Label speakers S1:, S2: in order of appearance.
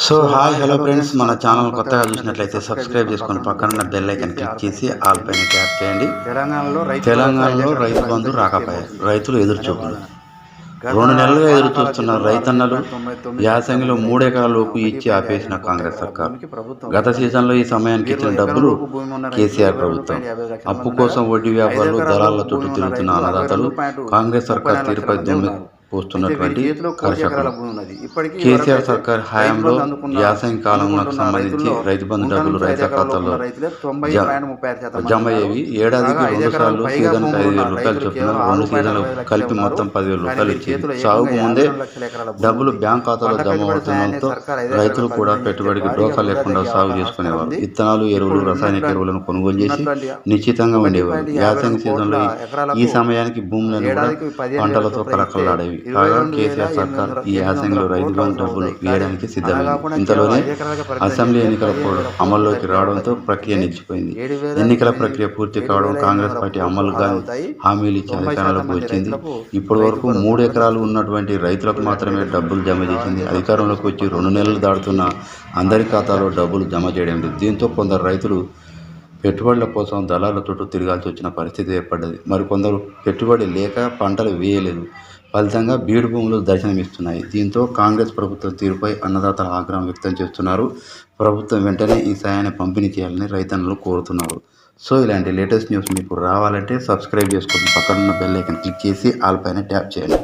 S1: So hi hello friends మన channel కొత్తగా చూసినట్లయితే సబ్స్క్రైబ్ చేసుకొని పక్కన ఉన్న బెల్ ఐకన్ క్లిక్ చేసి ఆల్ పైన ట్యాప్ చేయండి.
S2: తెలంగాణలో రైతు
S1: బంధు రాకపోయాయి రైతులు ఎదురు చూపులు. రెండు నెలలుగా ఎదురు చూస్తున్న రైతన్నలు యాసంగిలో మూడెకరాలలోపు ఇచ్చి ఆపేసిన కాంగ్రెస్ సర్కార్. గత సీజన్లో ఈ సమయానికి ఇచ్చిన డబ్బులు కేసీఆర్ ప్రభుత్వం. అప్పు కోసం వడ్డీ వ్యాపారులు దళాల చుట్టూ తిరుగుతున్న అన్నదాతలు కాంగ్రెస్ సర్కార్ తీరుపై దుమ్మె పోస్తున్నటువంటి కేసీఆర్ సర్కార్ హయాంలో యాసంగి కాలంలో సంబంధించి రైతు బంధు డబ్బులు రైతుల ఖాతాలో జమ అయ్యేవి ఏడాదికి రెండు సార్లు సీజన్ ఐదు వేల రూపాయలు చొప్పున రెండు సీజన్లు కలిపి మొత్తం పదివేల రూపాయలు ఇచ్చేది. సాగుకు ముందే డబ్బులు బ్యాంక్ ఖాతాలో జమ అవుతుండడంతో రైతులు కూడా పెట్టుబడికి డోకా లేకుండా సాగు చేసుకునేవారు. విత్తనాలు ఎరువులు రసాయనిక ఎరువులను కొనుగోలు చేసి నిశ్చితంగా ఉండేవారు యాసంగి సీజన్లో ఈ సమయానికి భూములను కూడా పంటలతో కలకలాడేవి కాగా కేసీఆర్ సర్కార్ ఈ యాసంగిలో రైతు బంధు డబ్బులు వేయడానికి సిద్ధమైంది. ఇంతలోనే అసెంబ్లీ ఎన్నికల కోడ్ అమల్లోకి రావడంతో ప్రక్రియ నిలిచిపోయింది. ఎన్నికల ప్రక్రియ పూర్తి కావడం కాంగ్రెస్ పార్టీ అమలుగా హామీలు ఇచ్చి అధికారంలోకి వచ్చింది ఇప్పటి వరకు మూడు ఎకరాలు ఉన్నటువంటి రైతులకు మాత్రమే డబ్బులు జమ చేసింది. అధికారంలోకి వచ్చి రెండు నెలలు దాటుతున్న అందరి ఖాతాలో డబ్బులు జమ చేయడం లేదు. దీంతో కొందరు రైతులు పెట్టుబడుల కోసం దళాల చుట్టూ తిరగాల్సి వచ్చిన పరిస్థితి ఏర్పడ్డది. మరికొందరు పెట్టుబడి లేక పంటలు వేయలేదు. ఫలితంగా బీడు భూములు దర్శనమిస్తున్నాయి. దీంతో కాంగ్రెస్ ప్రభుత్వం తీరుపై అన్నదాతల ఆగ్రహం వ్యక్తం చేస్తున్నారు. ప్రభుత్వం వెంటనే ఈ సాయాన్ని పంపిణీ చేయాలని రైతన్నులు కోరుతున్నారు. సో ఇలాంటి లేటెస్ట్ న్యూస్ మీకు రావాలంటే సబ్స్క్రైబ్ చేసుకుని పక్కనున్న బెల్ ఐకన్ క్లిక్ చేసి ఆల్ పైన ట్యాప్ చేయండి.